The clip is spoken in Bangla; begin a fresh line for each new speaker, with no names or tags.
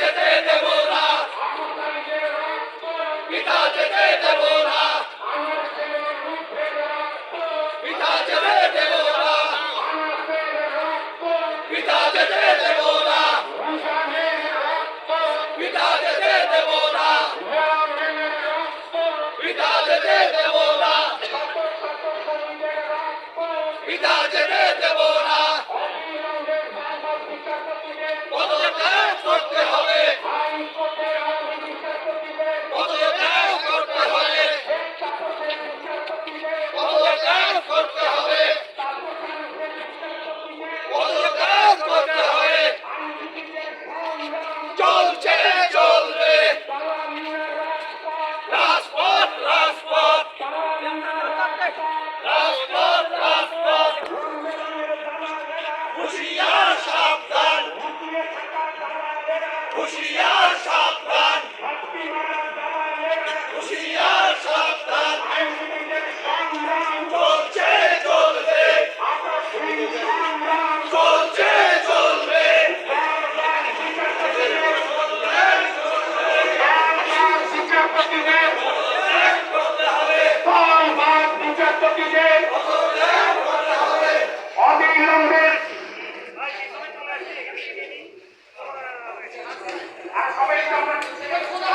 যেতে দেব না পিতা যেতে দেব না পিতা যেতে দেব না পিতা যেতে দেব না পিতা যেতে দেব না পিতা যেতে দেব না পিতা যেতে পরবর্তীতে